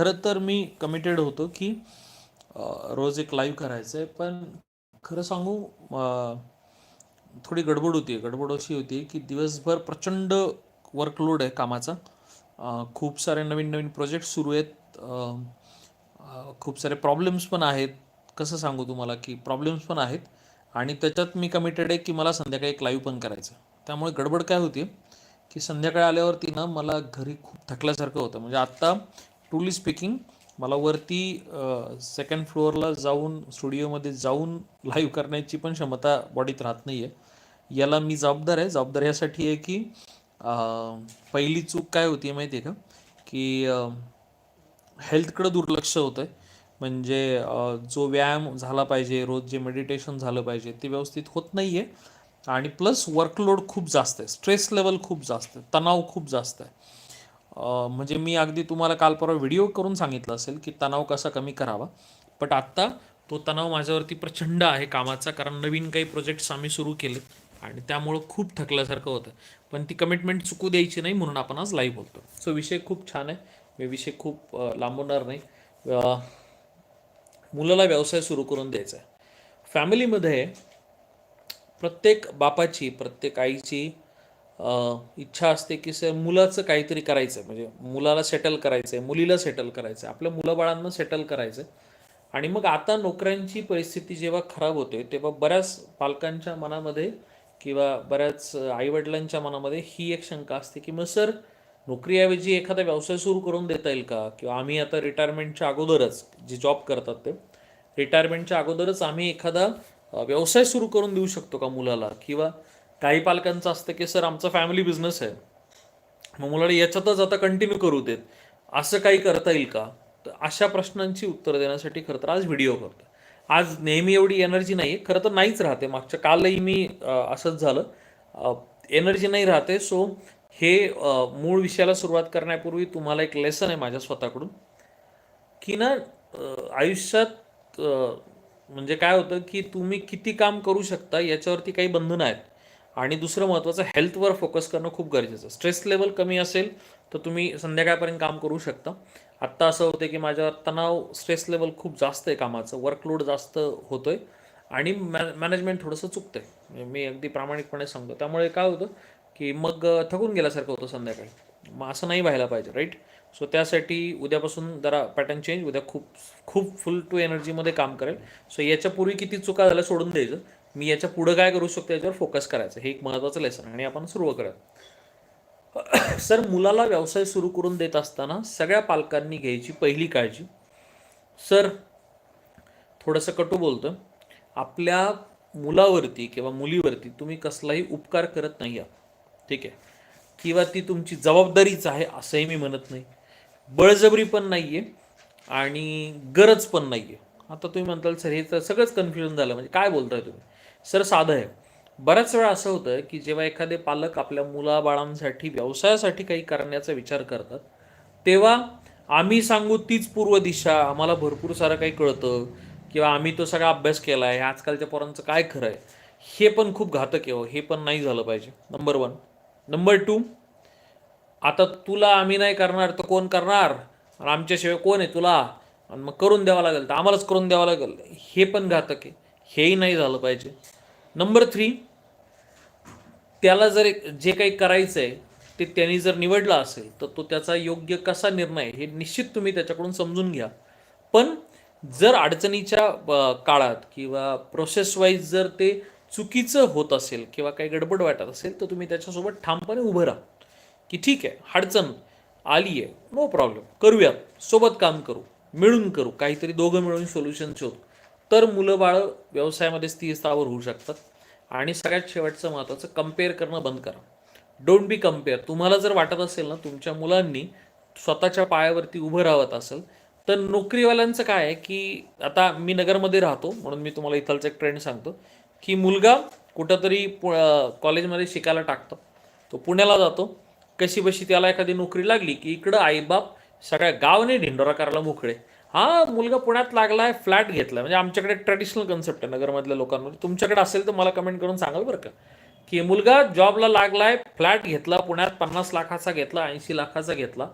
खरं तर मी कमिटेड होतो की रोज एक लाईव्ह करायचं आहे. पण खरं सांगू थोडी गडबड होती गडबड अशी होती की दिवसभर प्रचंड वर्कलोड आहे कामाचा. खूप सारे नवीन नवीन प्रोजेक्ट सुरू आहेत. खूप सारे प्रॉब्लेम्स पण आहेत. कसं सांगू तुम्हाला की प्रॉब्लेम्स पण आहेत. आणि त्याच्यात मी कमिटेड आहे की मला संध्याकाळी एक लाईव्ह पण करायचं त्यामुळे गडबड काय होती की संध्याकाळी आल्यावरती ना मला घरी खूप थकल्यासारखं होतं. म्हणजे आत्ता ट्रुली स्पीकिंग मला वरती सेकंड फ्लोअरला जाऊन स्टुडिओमध्ये जाऊन लाईव्ह करण्याची पण क्षमता बॉडीत राहत नाही आहे याला मी जबाबदार आहे. जबाबदार यासाठी आहे की पहिली चूक काय होती माहिती आहे का? की हेल्थकडं दुर्लक्ष होतं आहे म्हणजे जो व्यायाम झाला पाहिजे रोज जे मेडिटेशन झालं पाहिजे ते व्यवस्थित होत नाही आहे आणि प्लस वर्कलोड खूप जास्त आहे. स्ट्रेस लेवल खूप जास्त आहे. तणाव खूप जास्त आहे. म्हणजे मी अगदी तुम्हाला काल परवा व्हिडिओ करून सांगितलं असेल की तणाव कसा कमी करावा. बट आत्ता तो तणाव माझ्यावरती प्रचंड आहे कामाचा कारण नवीन काही प्रोजेक्ट्स आम्ही सुरू केलेत आणि त्यामुळं खूप थकल्यासारखं होतं. पण ती कमिटमेंट चुकू द्यायची नाही म्हणून आपण आज लाईव्ह बोलतो सो विषय खूप छान आहे. मी विषय खूप लांबवणार नाही. मुलाला व्यवसाय सुरू करून द्यायचा आहे. फॅमिलीमध्ये प्रत्येक बापाची प्रत्येक आईची इच्छा असते की सर मुलाचं काहीतरी करायचं आहे म्हणजे मुलाला सेटल करायचं आहे मुलीला सेटल करायचं आहे आपल्या मुलाबाळांना सेटल करायचं आहे आणि मग आता नोकऱ्यांची परिस्थिती जेव्हा खराब होते तेव्हा बऱ्याच पालकांच्या मनामध्ये किंवा बऱ्याच आईवडिलांच्या मनामध्ये ही एक शंका असते की मग सर नोकरीऐवजी एखादा व्यवसाय सुरू करून देता येईल का? किंवा आम्ही आता रिटायरमेंटच्या अगोदरच जे जॉब करतात ते रिटायरमेंटच्या अगोदरच आम्ही एखादा व्यवसाय सुरू करून देऊ शकतो का मुलाला? किंवा काही पालकांचं असतं की सर आमचा फॅमिली बिझनेस आहे. मग मुलाला याच्यातच आता कंटिन्यू करू देत. असं काही करता येईल का? तर अशा प्रश्नांची उत्तर देण्यासाठी खरं तर आज व्हिडिओ करतो आज नेहमी एवढी एनर्जी नाही आहे खरं तर नाहीच राहते. मागच्या कालही मी असंच झालं. एनर्जी नाही राहते. सो हे मूळ विषयाला सुरुवात करण्यापूर्वी तुम्हाला एक लेसन आहे माझ्या स्वतःकडून. की ना आयुष्यात म्हणजे काय होतं की तुम्ही किती काम करू शकता याच्यावरती काही बंधनं आहेत. आणि दुसरं महत्त्वाचं हेल्थवर फोकस करणं खूप गरजेचं स्ट्रेस लेवल कमी असेल तर तुम्ही संध्याकाळपर्यंत काम करू शकता. आत्ता असं होतं की माझ्यावर तणाव स्ट्रेस लेवल खूप जास्त आहे कामाचं. वर्कलोड जास्त होतोय आणि मॅ मॅनेजमेंट थोडंसं चुकतंय. म्हणजे मी अगदी प्रामाणिकपणे सांगतो. त्यामुळे काय होतं की मग थकून गेल्यासारखं होतं संध्याकाळी. मग असं नाही व्हायला पाहिजे राईट सो त्यासाठी उद्यापासून जरा पॅटर्न चेंज उद्या खूप खूप फुल टू एनर्जीमध्ये काम करेल. सो याच्यापूर्वी किती चुका झाल्या सोडून द्यायचं. मी याच्या पुढं काय करू शकतो याच्यावर फोकस करायचं. हे एक महत्त्वाचं लेसन आणि आपण सुरू करत सर मुलाला व्यवसाय सुरू करून देत असताना सगळ्या पालकांनी घ्यायची पहिली काळजी. सर थोडंसं कटू बोलतो आपल्या मुलावरती किंवा मुलीवरती तुम्ही कसलाही उपकार करत नाही आहात. ठीक आहे? किंवा ती तुमची जबाबदारीच आहे असंही मी म्हणत नाही. बळजबरी पण नाही आहे आणि गरज पण नाही आहे आता तुम्ही म्हणताल सर हे तर सगळंच कन्फ्युजन झालं. म्हणजे काय बोलताय तुम्ही? सर साधं आहे. बऱ्याच वेळा असं होतं की जेव्हा एखादे पालक आपल्या मुलाबाळांसाठी व्यवसायासाठी काही करण्याचा विचार करतात तेव्हा आम्ही सांगू तीच पूर्व दिशा. आम्हाला भरपूर सारं काही कळतं किंवा आम्ही तो सगळा अभ्यास केला आहे आजकालच्या पोरांचं काय खरं आहे हे पण खूप घातक आहे हो. हे. पण नाही झालं पाहिजे. नंबर वन नंबर टू आता तुला आम्ही नाही करणार तर कोण करणार? आणि आमच्याशिवाय कोण आहे तुला? आणि मग करून द्यावं लागेल तर आम्हालाच करून द्यावं लागेल. हे पण घातक आहे. हेही नाही झालं पाहिजे. नंबर थ्री त्याला जर जे काही करायचं आहे ते त्यांनी जर निवडला असेल तर तो त्याचा योग्य कसा निर्णय हे निश्चित तुम्ही त्याच्याकडून समजून घ्या. पण जर अडचणीच्या काळात किंवा प्रोसेस वाईज जर ते चुकीचं होत असेल किंवा काही गडबड वाटत असेल तर तुम्ही त्याच्यासोबत ठामपणे उभं राहा. की ठीक आहे अडचण आली आहे नो प्रॉब्लेम करूया सोबत काम करू मिळून करू काहीतरी दोघं मिळून सोल्युशन शोधू. तर मुलं बाळं व्यवसायामध्ये स्थिरस्थावर होऊ शकतात. आणि सगळ्यात शेवटचं महत्त्वाचं कंपेअर करणं बंद करा. डोंट बी कंपेअर तुम्हाला जर वाटत असेल ना तुमच्या मुलांनी स्वतःच्या पायावरती उभं राहत असेल तर नोकरीवाल्यांचं काय आहे की आता मी नगरमध्ये राहतो म्हणून मी तुम्हाला इथलचा एक ट्रेंड सांगतो की मुलगा कुठंतरी पु कॉलेजमध्ये शिकायला टाकतो. तो पुण्याला जातो. कशी बशी त्याला एखादी नोकरी लागली की इकडं आईबाप सगळ्या गावने ढिंडोरा करायला मोकळे. हा मुलगा पुण्यात लागलाय फ्लॅट घेतलाय. म्हणजे आमच्याकडे ट्रॅडिशनल कन्सेप्ट आहे नगरमधल्या लोकांमध्ये. तुमच्याकडे असेल तर मला कमेंट करून सांगाल बरं का? की मुलगा जॉबला लागलाय फ्लॅट घेतला पुण्यात पन्नास लाखाचा घेतला ऐंशी लाखाचा घेतला.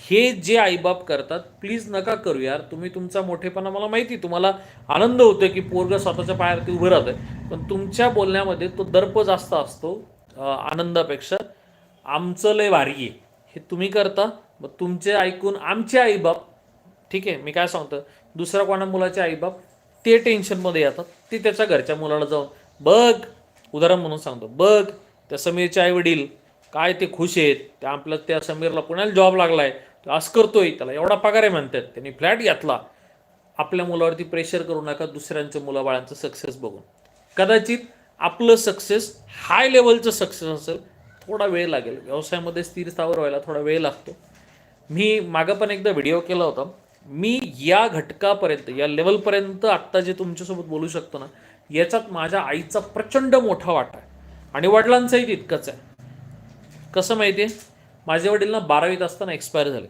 हे जे आईबाप करतात प्लीज नका करू यार. तुम्ही तुमचा मोठेपणा मला माहिती तुम्हाला आनंद होतोय की पोरग स्वतःच्या पायावरती उभं राहतंय. पण तुमच्या बोलण्यामध्ये तो दर्प जास्त असतो आनंदापेक्षा. आमचं लय भारी आहे. हे तुम्ही करता मग तुमचे ऐकून आमचे आईबाप ठीक आहे मी काय सांगतो दुसऱ्या कोणा मुलाचे आईबाप ते टेन्शनमध्ये येतात ते त्याच्या घरच्या मुलाला जाऊन बघ उदाहरण म्हणून सांगतो बघ त्या समीरचे आई वडील काय ते खुश आहेत त्या आपलं त्या समीरला पुण्याला जॉब लागलाय तो असं करतोय त्याला एवढा पगार आहे म्हणतात त्यांनी फ्लॅट घेतला. आपल्या मुलावरती प्रेशर करू नका दुसऱ्यांचं मुलाबाळांचं सक्सेस बघून. कदाचित आपलं सक्सेस हाय लेवलचं सक्सेस असेल थोडा वेळ लागेल. व्यवसायामध्ये स्थिर स्थावर व्हायला थोडा वेळ लागतो. मी मागं पण एकदा व्हिडिओ केला होता. मी या घटकापर्यंत या लेवलपर्यंत आत्ता जे तुमच्यासोबत बोलू शकतो ना याच्यात माझ्या आईचा प्रचंड मोठा वाटा आहे. आणि वडिलांचाही तितकंच आहे. कसं माहिती आहे माझे वडील ना बारावीत असताना एक्सपायर झाले.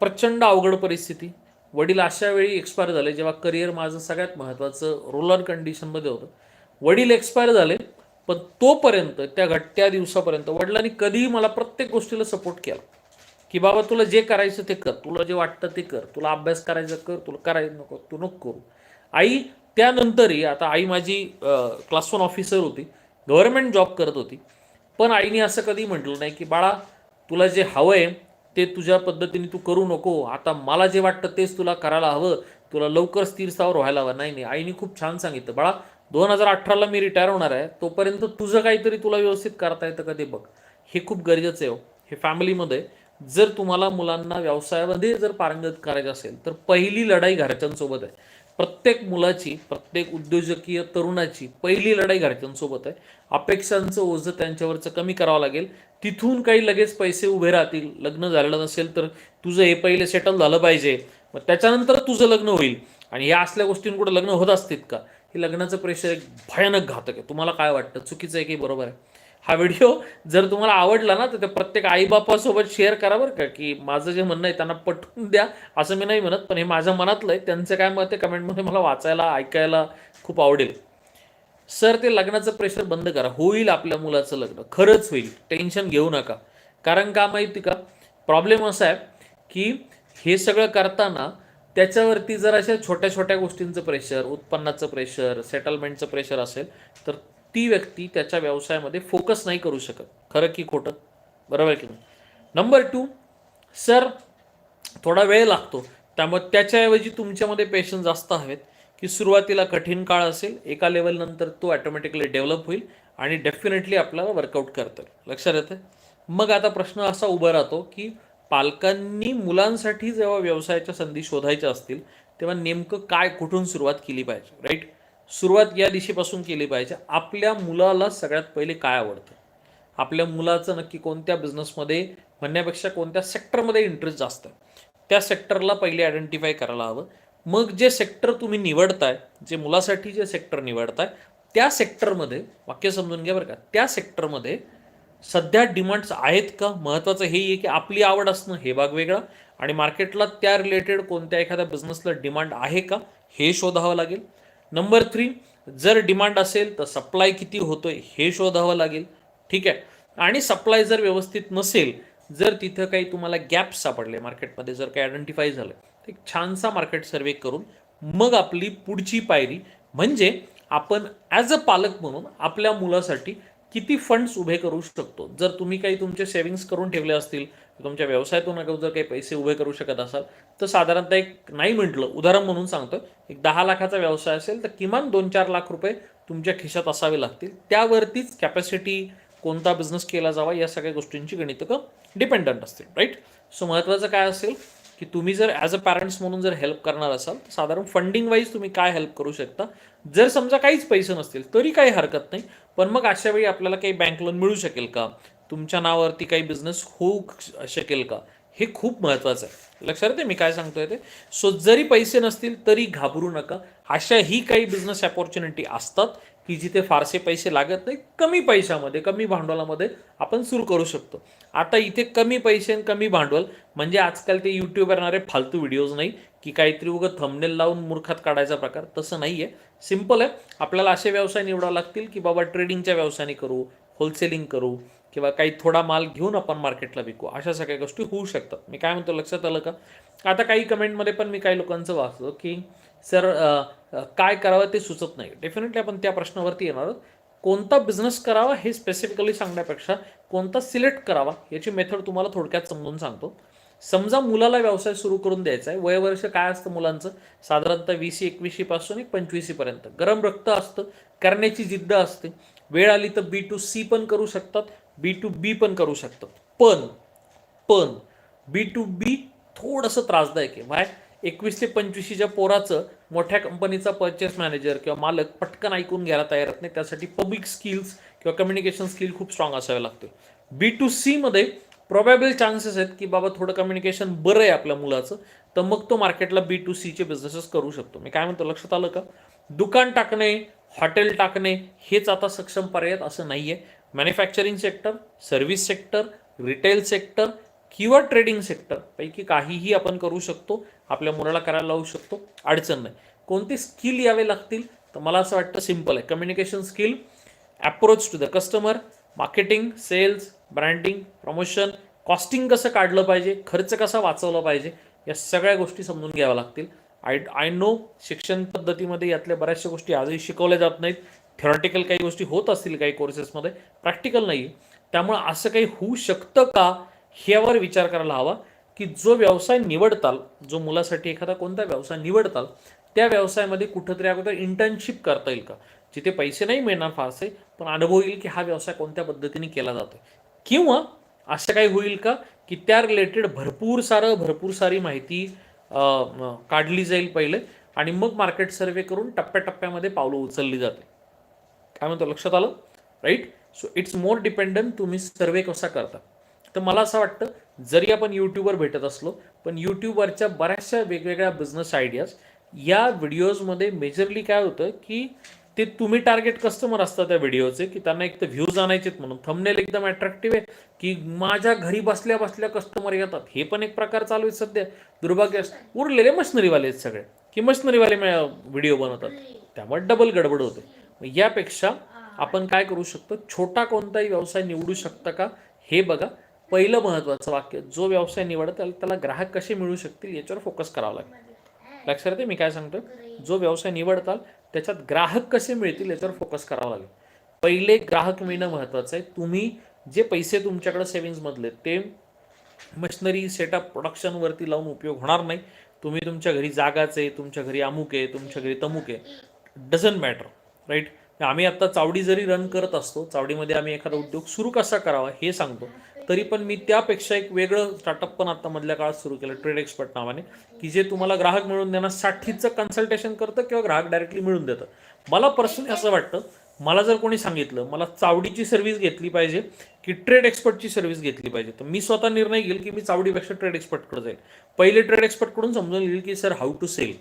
प्रचंड अवघड परिस्थिती. वडील अशा वेळी एक्सपायर झाले जेव्हा करिअर माझं सगळ्यात महत्त्वाचं रोलर कंडिशनमध्ये होतं. वडील एक्सपायर झाले पण तोपर्यंत त्या घट्ट्या दिवसापर्यंत वडिलांनी कधीही मला प्रत्येक गोष्टीला सपोर्ट केला. की बाबा तुला जे करायचं ते कर तुला जे वाटतं ते कर तुला अभ्यास करायचा कर तुला करायचं नको तू नको करू. आई त्यानंतरही आता आई माझी क्लास वन ऑफिसर होती गव्हर्नमेंट जॉब करत होती पण आईने असं कधी म्हटलं नाही की बाळा तुला जे हवं आहे ते तुझ्या पद्धतीने तू करू नको. आता मला जे वाटतं तेच तुला करायला हवं. तुला लवकर स्थिर स्थावर व्हायला हवं. नाही नाही. आईने खूप छान सांगितलं बाळा दोन हजार अठराला मी रिटायर होणार आहे. तोपर्यंत तुझं काहीतरी तुला व्यवस्थित करता येतं का ते बघ. हे खूप गरजेचं आहे हो. हे. फॅमिलीमध्ये जर तुम्हाला मुलांना व्यवसायामध्ये जर पारंगत करायचं असेल तर पहिली लढाई घरच्यांसोबत आहे. प्रत्येक मुलाची प्रत्येक उद्योजकीय तरुणाची पहिली लढाई घरच्यांसोबत आहे. अपेक्षांचं ओझं त्यांच्यावरचं कमी करावं लागेल. तिथून काही लगेच पैसे उभे राहतील. लग्न झालेलं नसेल तर तुझं हे पहिले सेटल झालं पाहिजे. मग त्याच्यानंतर तुझं लग्न होईल. आणि या असल्या गोष्टींकडे लग्न होत असतील का? हे लग्नाचं प्रेशर एक भयानक घातक आहे. तुम्हाला काय वाटतं? चुकीचं आहे की बरोबर आहे? हा व्हिडिओ जर तुम्हाला आवडला ना तर ते प्रत्येक आईबापासोबत शेअर करा बरं का की माझं जे म्हणणं आहे त्यांना पटवून द्या. असं मी नाही म्हणत पण हे माझ्या मनातलं आहे. त्यांचं काय मत आहे कमेंटमध्ये मला वाचायला ऐकायला खूप आवडेल. सर ते लग्नाचं प्रेशर बंद करा. होईल आपल्या मुलाचं लग्न. खरंच होईल. टेन्शन घेऊ नका. कारण का माहिती का? प्रॉब्लेम असा आहे की हे सगळं करताना त्याच्यावरती जर अशा छोट्या छोट्या गोष्टींचं प्रेशर उत्पन्नाचं प्रेशर सेटलमेंटचं प्रेशर असेल तर ती व्यक्ती त्याच्या व्यवसायामध्ये फोकस नाही करू शकत. खरं की खोटं? बरोबर की नाही? नंबर टू सर थोडा वेळ लागतो. त्यामुळे त्याच्याऐवजी तुमच्यामध्ये पेशन्स जास्त हवेत की सुरुवातीला कठीण काळ असेल एका लेवलनंतर तो ॲटोमॅटिकली डेव्हलप होईल आणि डेफिनेटली आपल्याला वर्कआउट करता. येईल लक्षात येतं मग आता प्रश्न असा उभा राहतो की पालकांनी मुलांसाठी जेव्हा व्यवसायाच्या संधी शोधायच्या असतील तेव्हा नेमकं काय कुठून सुरुवात केली पाहिजे? राईट सुरुवात या दिशेपासून केली पाहिजे. आपल्या मुलाला सगळ्यात पहिले काय आवडतं? आपल्या मुलाचं नक्की कोणत्या बिझनेसमध्ये म्हणण्यापेक्षा कोणत्या सेक्टरमध्ये इंटरेस्ट जास्त? आहे त्या सेक्टरला पहिले आयडेंटिफाय करायला हवं. मग जे सेक्टर तुम्ही निवडताय जे मुलासाठी जे सेक्टर निवडताय त्या सेक्टरमध्ये वाक्य समजून घ्या बरं का त्या सेक्टरमध्ये सध्या डिमांड्स आहेत का? महत्त्वाचं हे आहे की आपली आवड असणं हे भाग वेगळा. आणि मार्केटला त्या रिलेटेड कोणत्या एखाद्या बिझनेसला डिमांड आहे का? हे शोधावं लागेल. नंबर थ्री जर डिमांड असेल तर सप्लाय किती होतोय हे शोधावं लागेल. ठीक आहे? आणि सप्लाय जर व्यवस्थित नसेल जर तिथं काही तुम्हाला गॅप्स सापडले मार्केटमध्ये जर काही आयडेंटिफाय झालं तर एक छानसा मार्केट सर्वे करून मग आपली पुढची पायरी म्हणजे आपण ॲज अ पालक म्हणून आपल्या मुलासाठी किती फंड्स उभे करू शकतो. जर तुम्ही काही तुमचे सेव्हिंग्स करून ठेवले असतील तुमच्या व्यवसायातून अगर जर काही पैसे उभे करू शकत असाल तर साधारणतः एक नाही म्हटलं उदाहरण म्हणून सांगतो एक दहा लाखाचा व्यवसाय असेल तर किमान दोन चार लाख रुपये तुमच्या खिशात असावे लागतील. त्यावरतीच कॅपॅसिटी कोणता बिझनेस केला जावा या सगळ्या गोष्टींची गणितकं डिपेंडंट असतील राईट सो महत्त्वाचं काय असेल की तुम्ही जर ॲज अ पॅरेंट्स म्हणून जर हेल्प करणार असाल तर साधारण फंडिंग वाईज तुम्ही काय हेल्प करू शकता? जर समजा काहीच पैसे नसतील तरी काही हरकत नाही पण मग अशा वेळी आपल्याला काही बँक लोन मिळू शकेल का? तुमच्या नावावरती काही बिझनेस होऊ शकेल का? हे खूप महत्त्वाचं आहे. लक्षात येते मी काय सांगतोय ते? सो जरी पैसे नसतील तरी घाबरू नका. अशा ही काही बिझनेस अपॉर्च्युनिटी असतात की जिथे फारसे पैसे लागत नाही कमी पैशामध्ये कमी भांडवलामध्ये आपण सुरू करू शकतो. आता इथे कमी पैसे आणि कमी भांडवल म्हणजे आजकाल ते यूट्यूबवर येणारे फालतू व्हिडिओज नाही की काहीतरी उगं थंबनेल लावून मूर्खात काढायचा प्रकार तसं नाही आहे सिंपल आहे. आपल्याला असे व्यवसाय निवडावे लागतील की बाबा ट्रेडिंगच्या व्यवसायाने करू होलसेलिंग करू किंवा काही थोडा माल घेऊन आपण मार्केटला विकू अशा सगळ्या गोष्टी होऊ शकतात. मी काय म्हणतो लक्षात आलं का? आता काही कमेंटमध्ये पण मी काही लोकांचं वाचतो की सर काय करावं ते सुचत नाही. डेफिनेटली आपण त्या प्रश्नावरती येणार आहोत. कोणता बिझनेस करावा हे स्पेसिफिकली सांगण्यापेक्षा कोणता सिलेक्ट करावा याची मेथड तुम्हाला थोडक्यात समजून सांगतो. समजा मुलाला व्यवसाय सुरू करून द्यायचा आहे वयवर्ष काय असतं मुलांचं? साधारणतः वीस एकवीसशी पासून एक पंचवीसीपर्यंत गरम रक्त असतं करण्याची जिद्द असते. वेळ आली तर बी टू सी पण करू शकतात. बी टू बी पण करू शकतो. पण पण बी टू बी थोडंसं त्रासदायक आहे. वाय एकवीस ते पंचवीसच्या पोराचं मोठ्या कंपनीचा परचेस मॅनेजर किंवा मालक पटकन ऐकून घ्यायला तयार होत नाही. त्यासाठी पब्लिक स्किल्स किंवा कम्युनिकेशन स्किल खूप स्ट्रॉंग असावे लागते. बी टू सीमध्ये प्रोबॅबल चान्सेस आहेत की बाबा थोडं कम्युनिकेशन बरं आहे आपल्या मुलाचं तर मग तो मार्केटला बी टू सीचे बिझनेसेस करू शकतो. मी काय म्हणतो लक्षात आलं का? दुकान टाकणे हॉटेल टाकणे हेच आता सक्षम पर्याय असं नाही आहे manufacturing sector service sector retail sector किंवा ट्रेडिंग सेक्टर पैकी काहीही आपण करू शकतो आपल्या मुलाला करायला लावू शकतो अडचण नाही. कोणते स्किल यावे लागतील? तर मला असं वाटतं सिंपल आहे. Communication skill approach to the customer marketing sales branding promotion costing कसं काढलं पाहिजे खर्च कसा वाचवला पाहिजे या सगळ्या गोष्टी समजून घ्याव्या लागतील. आय आय नो शिक्षण पद्धतीमध्ये यातल्या बऱ्याचशा गोष्टी आजही शिकवल्या जात नाहीत. थेरॉटिकल काही गोष्टी होत असतील काही कोर्सेसमध्ये प्रॅक्टिकल नाही त्यामुळं असं काही होऊ शकतं का ह्यावर विचार करायला हवा की जो व्यवसाय निवडताल जो मुलासाठी एखादा कोणता व्यवसाय निवडताल त्या व्यवसायामध्ये कुठंतरी अगोदर इंटर्नशिप करता येईल का? जिथे पैसे नाही मिळणार फारसे पण अनुभव येईल की हा व्यवसाय कोणत्या पद्धतीने केला जातो किंवा असं काही होईल का की त्या रिलेटेड भरपूर सारं भरपूर सारी माहिती काढली जाईल पहिले आणि मग मार्केट सर्वे करून टप्प्याटप्प्यामध्ये पावलं उचलली जाते काय म्हणतो लक्षात आलं? Right so it's more dependent तुम्ही सर्वे कसा करता. तर मला असं वाटतं जरी आपण यूट्यूबवर भेटत असलो पण यूट्यूबवरच्या बऱ्याचशा वेगवेगळ्या बिझनेस आयडियाज या व्हिडिओजमध्ये मेजरली काय होतं की ते तुम्ही टार्गेट कस्टमर असतात त्या व्हिडिओचे की त्यांना एक तर व्ह्यूज आणायचेत म्हणून. थंबनेल एकदम अट्रॅक्टिव्ह आहे की माझ्या घरी बसल्या बसल्या कस्टमर येतात. हे पण एक प्रकार चालू आहे सध्या. दुर्भाग्य उरलेले मशनरीवाले आहेत सगळे. की मशनरीवाले व्हिडिओ बनवतात. त्यामुळे डबल गडबड होते. मग यापेक्षा आपण काय करू शकतो? छोटा कोणताही व्यवसाय निवडू शकता का? हे बघा. पहिलं महत्त्वाचं वाक्य जो व्यवसाय निवडत त्याला ग्राहक कसे मिळू शकतील याच्यावर फोकस करावा लागेल लक्षात येते मी काय सांगतो जो व्यवसाय निवडताल त्याच्यात ग्राहक कसे मिळतील याच्यावर फोकस करावा लागेल. पहिले ग्राहक मिळणं महत्त्वाचं आहे. तुम्ही जे पैसे तुमच्याकडे सेविंग्समधले ते मशिनरी सेटअप प्रोडक्शनवरती लावून उपयोग होणार नाही. तुम्ही तुमच्या घरी जागाचे आहे तुमच्या घरी अमुक आहे तुमच्या घरी तमुक आहे. Doesn't matter right? आम्ही आता चावडी जरी रन करत असतो चावडीमध्ये आम्ही एखादा उद्योग सुरू कसा करावा हे सांगतो. तरी पण मी त्यापेक्षा एक वेगळं स्टार्टअप पण आता मधल्या काळात सुरू केलं ट्रेड एक्सपर्ट नावाने की जे तुम्हाला ग्राहक मिळून देण्यासाठीचं कन्सल्टेशन करतं किंवा ग्राहक डायरेक्टली मिळून देतं. मला पर्सनली असं वाटतं मला जर कोणी सांगितलं मला चावडीची सर्व्हिस घेतली पाहिजे की ट्रेड एक्सपर्टची सर्व्हिस घेतली पाहिजे तर मी स्वतः निर्णय घेईल की मी चावडीपेक्षा ट्रेड एक्सपर्टकडे जाईल. पहिले ट्रेड एक्सपर्टकडून समजून घेईल की सर हाऊ टू सेल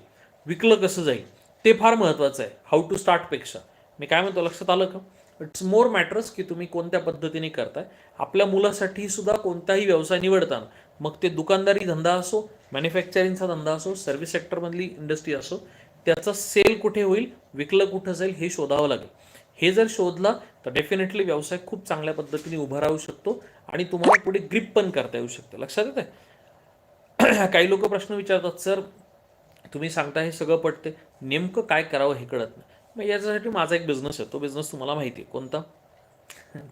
विकलं कसं जाईल? ते फार महत्त्वाचं आहे. हाऊ टू स्टार्टपेक्षा मी काय म्हणतो लक्षात आलं का? इट्स मोर मॅटर्स की तुम्ही कोणत्या पद्धतीने करताय. आपल्या मुलासाठी सुद्धा कोणताही व्यवसाय निवडताना मग ते दुकानदारी धंदा असो मॅन्युफॅक्चरिंगचा धंदा असो सर्व्हिस सेक्टरमधली इंडस्ट्री असो त्याचं सेल कुठे होईल विकलं कुठं जाईल हे शोधावं लागेल. हे जर शोधला तर डेफिनेटली व्यवसाय खूप चांगल्या पद्धतीने उभा राहू शकतो आणि तुम्हाला पुढे ग्रिप पण करता येऊ शकते. लक्षात येतं काही लोक प्रश्न विचारतात सर तुम्ही सांगता हे सगळं पटते नेमकं काय करावं हे कळत नाही. मग याच्यासाठी माझा एक बिझनेस आहे. तो बिझनेस तुम्हाला माहिती आहे. कोणता?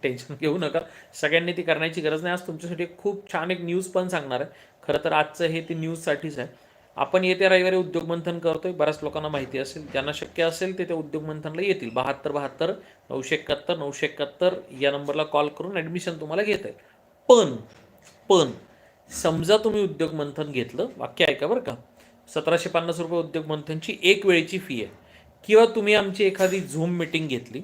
टेन्शन घेऊ नका. सगळ्यांनी ती करण्याची गरज नाही. आज तुमच्यासाठी खूप छान एक न्यूज पण सांगणार आहे. खरं तर आजचं हे ती न्यूजसाठीच आहे. आपण येत्या रविवारी उद्योग मंथन करतोय. बऱ्याच लोकांना माहिती असेल. ज्यांना शक्य असेल ते त्या उद्योग मंथनला येतील. बहात्तर बहात्तर नऊशे एकाहत्तर नऊशे एकाहत्तर या नंबरला कॉल करून ॲडमिशन तुम्हाला घेता येईल. पण पण समजा तुम्ही उद्योग मंथन घेतलं. वाक्य ऐका बरं का. सतराशे पन्नास रुपये उद्योग मंथनची एक वेळेची फी आहे. किंवा तुम्ही आमची एखादी झूम मिटिंग घेतली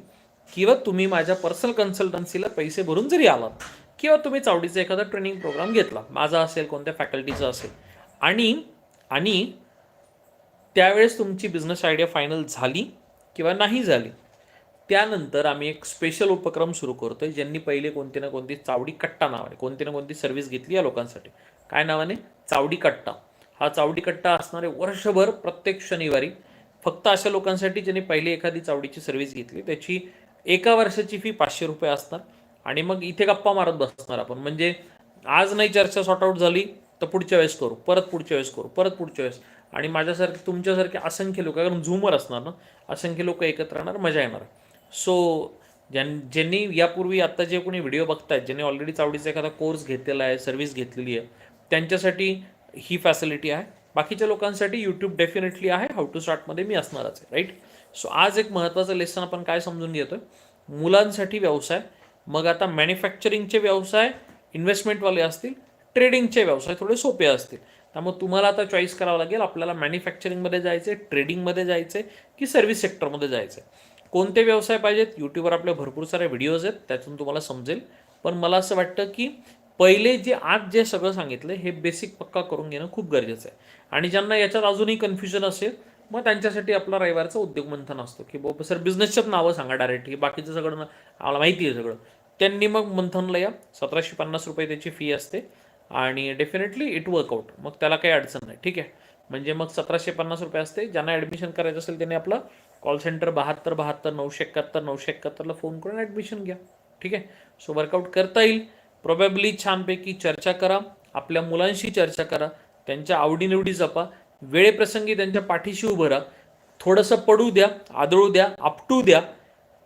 किंवा तुम्ही माझ्या पर्सनल कन्सल्टन्सीला पैसे भरून जरी आलात किंवा तुम्ही चावडीचा एखादा ट्रेनिंग प्रोग्राम घेतला माझा असेल कोणत्या फॅकल्टीचा असेल आणि आणि त्यावेळेस तुमची बिझनेस आयडिया फायनल झाली किंवा नाही झाली त्यानंतर आम्ही एक स्पेशल उपक्रम सुरू करतो आहे ज्यांनी पहिले कोणती ना कोणती चावडी कट्टा नावाने कोणती ना कोणती सर्व्हिस घेतली या लोकांसाठी. काय नावाने? चावडी कट्टा. हा चावडी कट्टा असणारे वर्षभर प्रत्येक शनिवारी फक्त अशा लोकांसाठी ज्यांनी पहिली एखादी चावडीची सर्व्हिस घेतली त्याची एका वर्षाची फी पाचशे रुपये असणार आणि मग इथे गप्पा मारत बसणार आपण. म्हणजे आज नाही चर्चा सॉर्ट आऊट झाली तर पुढच्या वेळेस करू. परत पुढच्या वेळेस करू. परत पुढच्या वेळेस. आणि माझ्यासारखे तुमच्यासारखे असंख्य लोक कारण झूमर असणार ना असंख्य लोक एकत्र राहणार मजा येणार. सो ज्यां ज्यांनी यापूर्वी आत्ता जे कोणी व्हिडिओ बघतायत ज्यांनी ऑलरेडी चावडीचा एखादा कोर्स घेतलेला आहे सर्व्हिस घेतलेली आहे त्यांच्यासाठी ही फॅसिलिटी आहे. बाकीच्या लोकांसाठी यूट्यूब डेफिनेटली आहे. हाऊ टू स्टार्टमध्ये मी असणारच आहे राईट सो आज एक महत्त्वाचं लेसन आपण काय समजून घेतो मुलांसाठी व्यवसाय मग आता मॅन्युफॅक्चरिंगचे व्यवसाय इन्व्हेस्टमेंटवाले असतील ट्रेडिंगचे व्यवसाय थोडे सोपे असतील. त्यामुळे तुम्हाला आता चॉईस करावं लागेल आपल्याला मॅन्युफॅक्चरिंगमध्ये जायचे ट्रेडिंगमध्ये जायचे की सर्व्हिस सेक्टरमध्ये जायचं आहे कोणते व्यवसाय पाहिजेत? यूट्यूबवर आपले भरपूर सारे व्हिडिओज आहेत त्यातून तुम्हाला समजेल. पण मला असं वाटतं की पहिले जे आज जे सगळं सांगितलं हे बेसिक पक्का करून घेणं खूप गरजेचं आहे. आणि ज्यांना याच्यात अजूनही कन्फ्युजन असेल मग त्यांच्यासाठी आपला रविवारचा उद्योग मंथन असतो की बाबा सर बिझनेसच्याच नावं सांगा डायरेक्ट की बाकीचं सगळं आम्हाला माहिती आहे सगळं. त्यांनी मग मंथनला या सतराशे पन्नास रुपये त्याची फी असते. आणि डेफिनेटली इट वर्कआउट मग त्याला काही अडचण नाही ठीक आहे? म्हणजे मग सतराशे पन्नास रुपये असते. ज्यांना ॲडमिशन करायचं असेल त्यांनी आपलं कॉल सेंटर बहात्तर बहात्तर नऊशे एकाहत्तर नऊशे एकाहत्तरला फोन करून ॲडमिशन घ्या. ठीक आहे? सो वर्कआउट करता येईल. प्रोबॅबली छानपैकी चर्चा करा आपल्या मुलांशी चर्चा करा त्यांच्या आवडीनिवडी जपा वेळेप्रसंगी त्यांच्या पाठीशी उभं राहा. थोडंसं पडू द्या आदळू द्या आपटू द्या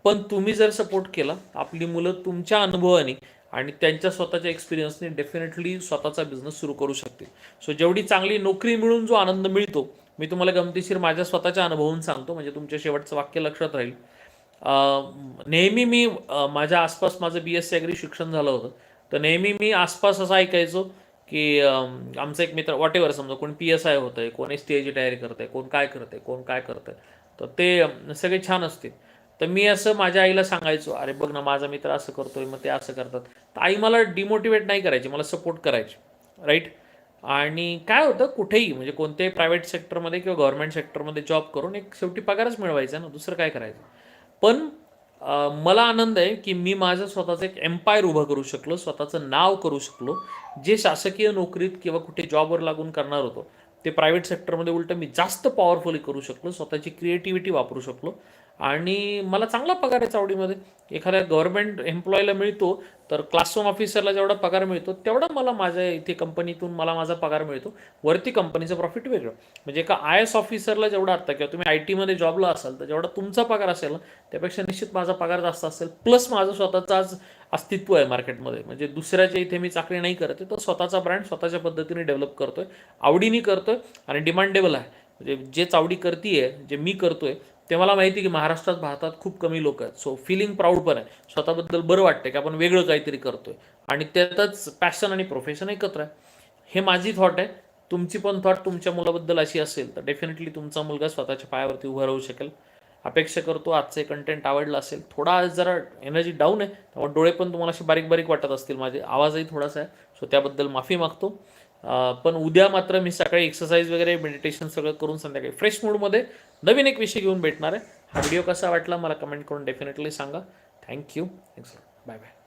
पण तुम्ही जर सपोर्ट केला आपली मुलं तुमच्या अनुभवाने आणि त्यांच्या स्वतःच्या एक्सपिरियन्सने डेफिनेटली स्वतःचा बिझनेस सुरू करू शकतील. सो जेवढी चांगली नोकरी मिळून जो आनंद मिळतो मी तुम्हाला गमतीशीर माझ्या स्वतःच्या अनुभवून सांगतो म्हणजे तुमच्या शेवटचं वाक्य लक्षात राहील. नेहमी मी माझ्या आसपास माझं बी एस सी ॲग्री शिक्षण झालं होतं. तर नेहमी मी आसपास असं ऐकायचो की आमचा एक मित्र वॉट एव्हर समजा कोण पी एस आय होतं आहे कोण एस टी आयची तयारी करत आहे कोण काय करत आहे कोण काय करत आहे तर ते सगळे छान असते. तर मी असं माझ्या आईला सांगायचो अरे बघ ना माझा मित्र असं करतोय मग ते असं करतात. तर आई मला डिमोटिवेट नाही करायची मला सपोर्ट करायची राईट आणि काय होतं कुठेही म्हणजे कोणत्याही प्रायव्हेट सेक्टरमध्ये किंवा गव्हर्नमेंट सेक्टरमध्ये जॉब करून एक शेवटी पगारच मिळवायचा ना दुसरं काय करायचं? पण मला आनंद आहे की मी माझं स्वतःचं एक एम्पायर उभं करू शकलो स्वतःचं नाव करू शकलो जे शासकीय नोकरीत किंवा कुठे जॉबवर लागून करणार होतो ते प्रायव्हेट सेक्टरमध्ये उलटं मी जास्त पॉवरफुली करू शकलो स्वतःची क्रिएटिव्हिटी वापरू शकलो. आणि मला चांगला पगार आहे चावडीमध्ये. एखाद्या गव्हर्नमेंट एम्प्लॉयला मिळतो तर क्लासरूम ऑफिसरला जेवढा पगार मिळतो तेवढा मला माझ्या इथे कंपनीतून मला माझा पगार मिळतो. वरती कंपनीचं प्रॉफिट वेगळं. म्हणजे एका आय एस ऑफिसरला जेवढा आत्ता किंवा तुम्ही आय टीमध्ये जॉबला असाल तर जेवढा तुमचा पगार असेल त्यापेक्षा निश्चित माझा पगार जास्त असेल प्लस माझं स्वतःचं आज अस्तित्व आहे मार्केटमध्ये म्हणजे दुसऱ्याच्या इथे मी चाकरी नाही करत आहे तर स्वतःचा ब्रँड स्वतःच्या पद्धतीने डेव्हलप करतोय आवडीने करतोय आणि डिमांडेबल आहे. म्हणजे जे चावडी करते आहे जे मी करतोय ते मला माहिती आहे की महाराष्ट्रात भारतात खूप कमी लोक आहेत. सो फिलिंग प्राऊड पण आहे. स्वतःबद्दल बरं वाटतं की आपण वेगळं काहीतरी करतोय. आणि त्यातच पॅशन आणि प्रोफेशन एकत्र आहे. हे माझी थॉट आहे. तुमची पण थॉट तुमच्या मुलाबद्दल अशी असेल तर डेफिनेटली तुमचा मुलगा स्वतःच्या पायावरती उभा राहू शकेल. अपेक्षा करतो आजचे कंटेंट आवडलं असेल. थोडा आज जरा एनर्जी डाऊन आहे. त्यामुळे डोळे पण तुम्हाला असे बारीक बारीक वाटत असतील. माझे आवाजही थोडासा आहे. सो त्याबद्दल माफी मागतो. पण उद्या मात्र मी सकाळी एक्सरसाइज वगैरे मेडिटेशन सगळं करून संध्याकाळी फ्रेश मूडमध्ये नवीन एक विषय घेऊन भेटणार आहे. हा व्हिडिओ कसा वाटला मला कमेंट करून डेफिनेटली सांगा. Thank you thanks bye bye